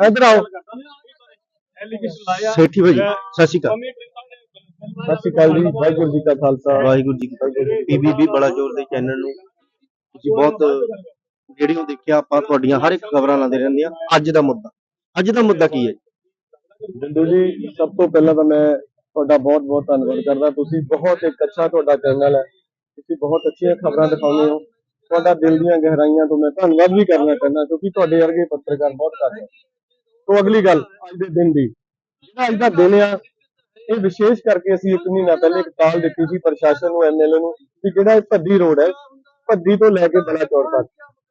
ਇੱਧਰ ਆਓ। ਸੇਠੀ ਭਾਜੀ ਸਤਿ ਸ਼੍ਰੀ ਅਕਾਲ। ਸਤਿ ਸ਼੍ਰੀ ਅਕਾਲ ਜੀ ਵਾਹਿਗੁਰੂ ਜੀ ਕਾ ਖਾਲਸਾ। ਵਾਹਿਗੁਰੂ ਜੀ ਕੀ ਫਤਿਹ। ਬੀਬੀਬੀ ਬੜਾ ਜ਼ੋਰ ਦੇ ਚੈਨਲ ਨੂੰ ਤੁਸੀਂ ਬਹੁਤ ਜਿਹੜੀ ਉਹ ਦੇਖਿਆ ਆਪਾਂ ਤੁਹਾਡੀਆਂ ਹਰ ਇੱਕ ਖਬਰਾਂ ਲਾਉਂਦੇ ਰਹਿੰਦੇ ਆ ਅੱਜ ਦਾ ਮੁੱਦਾ ਅੱਜ ਦਾ ਮੁੱਦਾ ਕੀ ਹੈ? ਬਿੰਦੂ ਜੀ ਸਭ ਤੋਂ ਪਹਿਲਾਂ ਤਾਂ ਮੈਂ ਤੁਹਾਡਾ ਬਹੁਤ ਬਹੁਤ ਧੰਨਵਾਦ ਕਰਦਾ। ਤੁਸੀਂ ਬਹੁਤ ਇੱਕ ਅੱਛਾ ਤੁਹਾਡਾ ਚੈਨਲ ਹੈ। ਤੁਸੀਂ ਬਹੁਤ ਅੱਛੀਆਂ ਖਬਰਾਂ ਦਿਖਾਉਂਦੇ ਹੋ। ਤੁਹਾਡਾ ਦਿਲ ਦੀਆਂ ਗਹਿਰਾਈਆਂ ਤੋਂ ਮੈਂ ਧੰਨਵਾਦ ਵੀ ਕਰਨਾ ਚਾਹੁੰਦਾ ਕਿਉਂਕਿ ਤੁਹਾਡੇ ਵਰਗੇ ਪੱਤਰਕਾਰ ਬਹੁਤ ਘੱਟ ਹੈ। ਤੋਂ ਅਗਲੀ ਗੱਲ, ਅੱਜ ਦੇ ਦਿਨ ਦੀ। ਜਿਹੜਾ ਅੱਜ ਦਾ ਦਿਨ ਆ, ਇਹ ਵਿਸ਼ੇਸ਼ ਕਰਕੇ ਅਸੀਂ ਇੱਕ ਮਹੀਨਾ ਪਹਿਲੇ ਇੱਕ ਕਾਲ ਦਿੱਤੀ ਸੀ ਪ੍ਰਸ਼ਾਸਨ ਨੂੰ ਐਮਐਲਏ ਨੂੰ, ਕਿ ਜਿਹੜਾ ਇਹ ਭੱਦੀ ਰੋਡ ਹੈ, ਭੱਦੀ ਤੋਂ ਲੈ ਕੇ ਬਲਾਚੌਰ ਤੱਕ।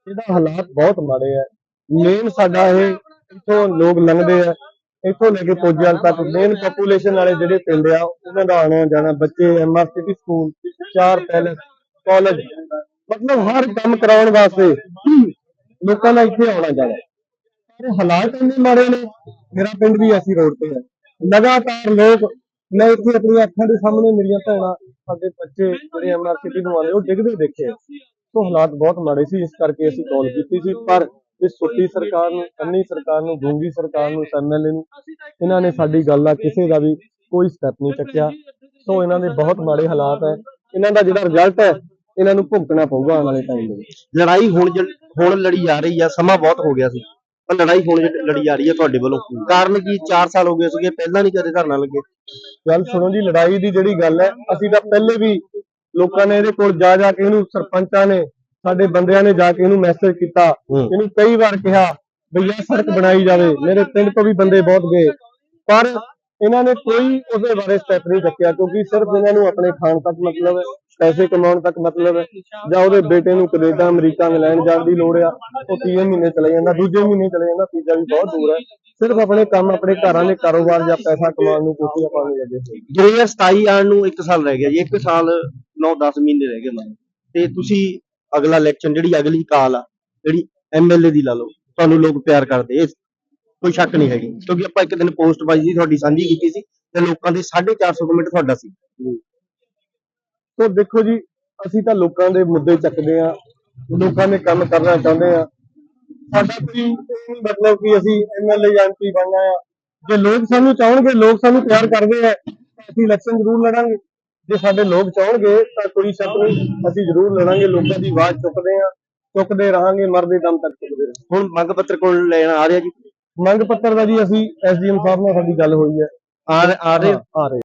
ਇਹਦਾ ਹਾਲਾਤ ਬਹੁਤ ਮਾੜੇ ਹੈ ਮੇਨ ਸਾਡਾ ਇਹ, ਇੱਥੋਂ ਲੋਕ ਲੰਘਦੇ ਆ। ਇੱਥੋਂ ਲੈ ਕੇ ਪੋਜੀਵਾਲ ਤੱਕ ਮੇਨ ਪੋਪੂਲੇਸ਼ਨ ਵਾਲੇ ਜਿਹੜੇ ਪਿੰਡ ਆ, ਉਹਨਾਂ ਦਾ ਆਉਣਾ ਜਾਣਾ, ਬੱਚੇ ਐਮਆਰ ਸਿਟੀ ਸਕੂਲ, ਚਾਰ ਪੈਲਸ ਕਾਲਜ ਮਤਲਬ ਹਰ ਕੰਮ ਕਰਾਉਣ ਵਾਸਤੇ ਲੋਕਾਂ ਦਾ ਇੱਥੇ ਆਉਣਾ ਜਾਣਾ। ਪਰ ਹਾਲਾਤ ਇੰਨੇ ਮਾੜੇ ਨੇ, ਮੇਰਾ ਪਿੰਡ ਵੀ ਐਸੀ ਰੋਡ ਤੇ ਹੈ। ਲਗਾਤਾਰ ਲੋਕ, ਮੈਂ ਇੱਥੇ ਆਪਣੀਆਂ ਅੱਖਾਂ ਦੇ ਸਾਹਮਣੇ ਮੇਰੀਆਂ ਭੈਣਾਂ, ਸਾਡੇ ਬੱਚੇ ਜਿਹੜੇ ਐਮਆਰ ਸਿਟੀ ਨੂੰ ਆਉਂਦੇ, ਉਹ ਡਿੱਗਦੇ ਦੇਖੇ। ਸੋ ਹਾਲਾਤ ਬਹੁਤ ਮਾੜੇ ਸੀ, ਇਸ ਕਰਕੇ ਅਸੀਂ ਕਾਲ ਕੀਤੀ ਸੀ, ਪਰ ਇਸ ਸੁੱਤੀ ਸਰਕਾਰ ਨੂੰ ਅੰਨੀ ਸਰਕਾਰ ਨੂੰ ਗੂੰਗੀ ਸਰਕਾਰ ਨੂੰ ਐਮਐਲਏ ਨੂੰ, ਇਹਨਾਂ ਨੇ ਸਾਡੀ ਗੱਲ ਦਾ ਕਿਸੇ ਦਾ ਵੀ ਕੋਈ ਸਟੈਪ ਨਹੀਂ ਚੱਕਿਆ। ਸੋ ਇਹਨਾਂ ਦੇ ਬਹੁਤ ਮਾੜੇ ਹਾਲਾਤ ਹੈ। ਇਹਨਾਂ ਦਾ ਜਿਹੜਾ ਰਿਜ਼ਲਟ ਹੈ, ਇਹਨਾਂ ਨੂੰ ਭੁਗਤਣਾ ਪਊਗਾ ਆਉਣ ਵਾਲੇ ਟਾਈਮ ਦੇ ਵਿੱਚ। ਲੜਾਈ ਹੁਣ ਹੁਣ ਲੜੀ ਜਾ ਰਹੀ ਆ, ਸਮਾਂ ਬਹੁਤ ਹੋ ਗਿਆ ਸੀ। ਪਰ ਲੜਾਈ ਹੁਣ ਲੜੀ ਜਾ ਰਹੀ ਹੈ ਤੁਹਾਡੇ ਵੱਲੋਂ। ਕਾਰਨ ਕੀ? 4 ਸਾਲ ਹੋ ਗਏ ਸੀਗੇ ਪਹਿਲਾਂ ਨਹੀਂ ਕਦੇ ਧਰਨਾ ਲੱਗੇ। ਗੱਲ ਸੁਣੋ ਜੀ ਲੜਾਈ ਦੀ ਜਿਹੜੀ ਗੱਲ ਹੈ ਅਸੀਂ ਤਾਂ ਪਹਿਲੇ ਵੀ ਲੋਕਾਂ ਨੇ ਇਹਦੇ ਕੋਲ ਜਾ ਜਾ ਕੇ ਇਹਨੂੰ ਸਰਪੰਚਾਂ ਨੇ ਸਾਡੇ ਬੰਦਿਆਂ ਨੇ ਜਾ ਕੇ ਇਹਨੂੰ ਮੈਸੇਜ ਕੀਤਾ। ਇਹਨੂੰ ਕਈ ਵਾਰ ਕਿਹਾ ਵੀ ਇਹ ਸੜਕ ਬਣਾਈ ਜਾਵੇ। ਮੇਰੇ ਪਿੰਡ ਤੋਂ ਵੀ ਬੰਦੇ ਬਹੁਤ ਗਏ। ਪਰ ਇਹਨਾਂ ਨੇ ਕੋਈ ਉਹਦੇ ਬਾਰੇ ਸਟੈਪ ਨਹੀਂ ਚੱਕਿਆ, ਕਿਉਂਕਿ ਸਿਰਫ ਇਹਨਾਂ ਨੂੰ ਆਪਣੇ ਖਾਣ ਤੱਕ ਮਤਲਬ ਹੈ ਪੈਸੇ ਕਮਾਉਣ ਤੱਕ ਮਤਲਬ ਹੈ ਜਾਂ ਉਹਦੇ ਬੇਟੇ ਨੂੰ ਕੈਨੇਡਾ, ਅਮਰੀਕਾ, ਇੰਗਲੈਂਡ ਜਾਣ ਦੀ ਲੋੜ ਆ, ਉਹ ਤੀਏ ਮਹੀਨੇ ਚਲੇ ਜਾਂਦਾ, ਦੂਜੇ ਮਹੀਨੇ ਚਲੇ ਜਾਂਦਾ, ਤੀਜਾ ਵੀ ਬਹੁਤ ਦੂਰ ਹੈ ਸਿਰਫ ਆਪਣੇ ਕੰਮ, ਆਪਣੇ ਘਰਾਂ ਦੇ ਕਾਰੋਬਾਰ ਜਾਂ ਪੈਸਾ ਕਮਾਉਣ ਨੂੰ ਕੋਸ਼ਿਸ਼ ਆਪਾਂ ਨੂੰ ਲੱਗੇ 2027 ਆਉਣ ਨੂੰ 1 ਸਾਲ ਰਹਿ ਗਿਆ ਜੀ 1 ਸਾਲ 9-10 ਮਹੀਨੇ ਰਹਿ ਗਏ ਮਤਲਬ ਤੇ ਤੁਸੀਂ ਅਗਲਾ ਇਲੈਕਸ਼ਨ ਜਿਹੜੀ ਅਗਲੀ ਕਾਲ ਆ, ਜਿਹੜੀ ਐਮਐਲਏ ਦੀ ਲਾ ਲਓ, ਤੁਹਾਨੂੰ ਲੋਕ ਪਿਆਰ ਕਰਦੇ, ਇਹ ਕੋਈ ਸ਼ੱਕ ਨਹੀਂ ਹੈਗੀ। ਕਿਉਂਕਿ ਆਪਾਂ ਇੱਕ ਦਿਨ ਪੋਸਟ ਪਾਈ ਸੀ ਤੁਹਾਡੀ ਸਾਂਝੀ ਕੀਤੀ ਸੀ ਤੇ ਲੋਕਾਂ ਦੇ 450 ਕਮੈਂਟ ਤੁਹਾਡਾ ਸੀ। ਸੋ ਦੇਖੋ ਜੀ ਅਸੀਂ ਤਾਂ ਲੋਕਾਂ ਦੇ ਮੁੱਦੇ ਚੱਕਦੇ ਆ ਲੋਕਾਂ ਦੇ ਕੰਮ ਕਰਨਾ ਚਾਹੁੰਦੇ ਆ ਸਾਡਾ ਕੋਈ ਮਤਲਬ ਕਿ ਅਸੀਂ ਐਮਐਲਏ ਜਾਂ ਐਮਪੀ ਬਣਨਾ ਆ। ਜੇ ਲੋਕ ਸਾਨੂੰ ਚਾਹਣਗੇ ਲੋਕ ਸਾਨੂੰ ਪਿਆਰ ਕਰਦੇ ਆ ਤਾਂ ਅਸੀਂ ਇਲੈਕਸ਼ਨ ਜ਼ਰੂਰ ਲੜਾਂਗੇ। ਜੇ ਸਾਡੇ ਲੋਕ ਚਾਹਣਗੇ ਤਾਂ ਕੋਈ ਸ਼ੱਕ ਨਹੀਂ ਅਸੀਂ ਜ਼ਰੂਰ ਲੜਾਂਗੇ ਲੋਕਾਂ ਦੀ ਆਵਾਜ਼ ਚੁੱਕਦੇ ਆ ਚੁੱਕਦੇ ਰਹਾਂਗੇ ਮਰਦੇ ਦਮ ਤੱਕ ਚੁੱਕਦੇ ਰਹਾਂਗੇ। ਹੁਣ ਮੰਗ ਪੱਤਰ ਕੋਲ ਲੈਣ ਆ ਰਿਹਾ ਜੀ। ਮੰਗ ਪੱਤਰ ਦਾ ਜੀ ਅਸੀਂ ਐਸਡੀਐਮ ਸਾਹਿਬ ਨਾਲ ਸਾਡੀ ਗੱਲ ਹੋਈ ਹੈ। ਆ ਆ ਰਹੇ ਆ ਰਹੇ।